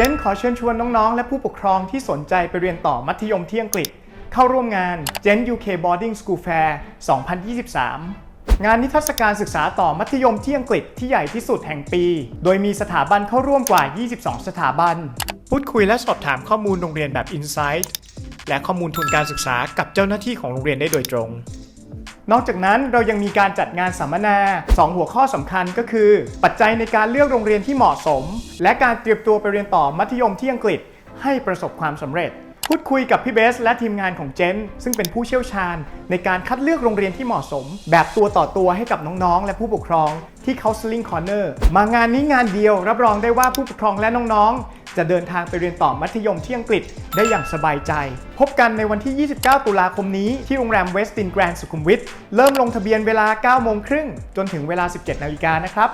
เจนขอเชิญชวนน้องๆ และผู้ปกครองที่สนใจไปเรียนต่อมัธยมที่อังกฤษ เข้าร่วมงาน Gen UK Boarding School Fair 2023 งานนิทรรศการศึกษาต่อมัธยมที่อังกฤษที่ใหญ่ที่สุดแห่งปี โดยมีสถาบันเข้าร่วมกว่า 22 สถาบัน พูดคุยและสอบถามข้อมูลโรงเรียนแบบ Insight และข้อมูลทุนการศึกษากับเจ้าหน้าที่ของโรงเรียนได้โดยตรง นอกจากนั้นเรายังมีการจัดงานสัมมนา 2 หัวข้อสำคัญก็คือ ปัจจัยในการเลือกโรงเรียนที่เหมาะสม และการเตรียมตัวไปเรียนต่อมัธยมที่อังกฤษ ให้ประสบความสำเร็จ พูดคุยกับพี่เบส และทีมงานของเจน ซึ่งเป็นผู้เชี่ยวชาญ ในการคัดเลือกโรงเรียนที่เหมาะสม แบบตัวต่อตัวให้กับน้องๆ และผู้ปกครองที่ Counseling Corner มางานนี้งานเดียวรับรองได้ว่าผู้ปกครองและน้องๆ จะเดินทางไปเรียนต่อมัธยมที่อังกฤษได้อย่างสบายใจ พบกันในวันที่ 29 ตุลาคมนี้ที่โรงแรมเวสตินแกรนด์สุขุมวิทเริ่มลงทะเบียนเวลา 9 โมงครึ่งจนถึงเวลา 17 นาฬิกานะครับ